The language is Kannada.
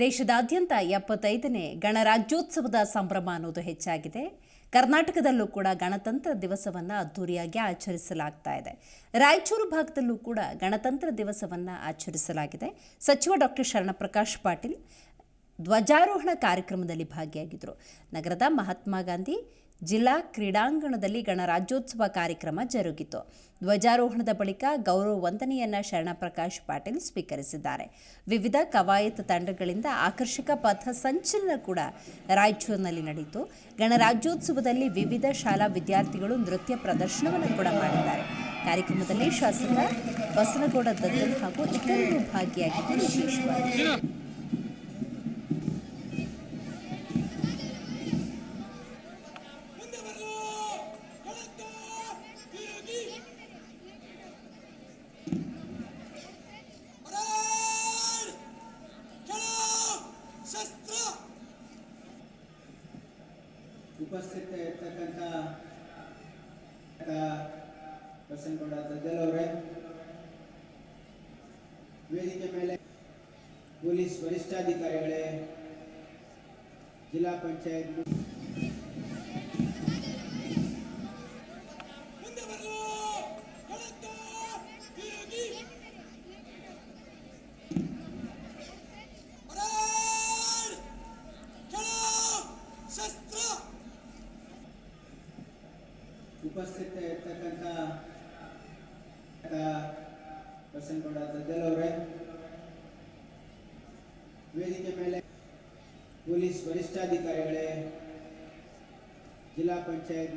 ದೇಶದಾದ್ಯಂತ ಎಪ್ಪತ್ತೈದನೇ ಗಣರಾಜ್ಯೋತ್ಸವದ ಸಂಭ್ರಮ ಅನ್ನೋದು ಹೆಚ್ಚಾಗಿದೆ. ಕರ್ನಾಟಕದಲ್ಲೂ ಕೂಡ ಗಣತಂತ್ರ ದಿವಸವನ್ನು ಅದ್ದೂರಿಯಾಗಿ ಆಚರಿಸಲಾಗ್ತಾ ಇದೆ. ರಾಯಚೂರು ಭಾಗದಲ್ಲೂ ಕೂಡ ಗಣತಂತ್ರ ದಿವಸವನ್ನು ಆಚರಿಸಲಾಗಿದೆ. ಸಚಿವ ಡಾಕ್ಟರ್ ಶರಣಪ್ರಕಾಶ್ ಪಾಟೀಲ್ ಧ್ವಜಾರೋಹಣ ಕಾರ್ಯಕ್ರಮದಲ್ಲಿ ಭಾಗಿಯಾಗಿದ್ದರು ನಗರದ ಮಹಾತ್ಮ ಗಾಂಧಿ ಜಿಲ್ಲಾ ಕ್ರೀಡಾಂಗಣದಲ್ಲಿ ಗಣರಾಜ್ಯೋತ್ಸವ ಕಾರ್ಯಕ್ರಮ ಜರುಗಿತು. ಧ್ವಜಾರೋಹಣದ ಬಳಿಕ ಗೌರವ ವಂದನೆಯನ್ನ ಶರಣಪ್ರಕಾಶ್ ಪಾಟೀಲ್ ಸ್ವೀಕರಿಸಿದ್ದಾರೆ. ವಿವಿಧ ಕವಾಯತ್ ತಂಡಗಳಿಂದ ಆಕರ್ಷಕ ಪಥ ಸಂಚಲನ ಕೂಡ ರಾಯಚೂರಿನಲ್ಲಿ ನಡೆಯಿತು. ಗಣರಾಜ್ಯೋತ್ಸವದಲ್ಲಿ ವಿವಿಧ ಶಾಲಾ ವಿದ್ಯಾರ್ಥಿಗಳು ನೃತ್ಯ ಪ್ರದರ್ಶನವನ್ನು ಕೂಡ ಮಾಡಿದ್ದಾರೆ. ಕಾರ್ಯಕ್ರಮದಲ್ಲಿ ಶಾಸಕ ಬಸನಗೌಡ ದತ್ತ ಹಾಗೂ ಇತರರು ಭಾಗಿಯಾಗಿದ್ದು ವಿಶೇಷವಾಗಿ. ಉಪಸ್ಥಿತ ಇರ್ತಕ್ಕಂಥ ಬಸನಗೌಡ ದದ್ದಲ್ ಅವರೇ ವೇದಿಕೆ ಮೇಲೆ ಪೊಲೀಸ್ ವರಿಷ್ಠಾಧಿಕಾರಿಗಳೇ ಜಿಲ್ಲಾ ಪಂಚಾಯತ್ ಉಪಸ್ಥಿತ ಇರ್ತಕ್ಕಂಥ ಬಸನಗೌಡ ದದ್ದಲ್ ಅವರೇ ವೇದಿಕೆ ಮೇಲೆ ಪೊಲೀಸ್ ವರಿಷ್ಠಾಧಿಕಾರಿಗಳೇ ಜಿಲ್ಲಾ ಪಂಚಾಯತ್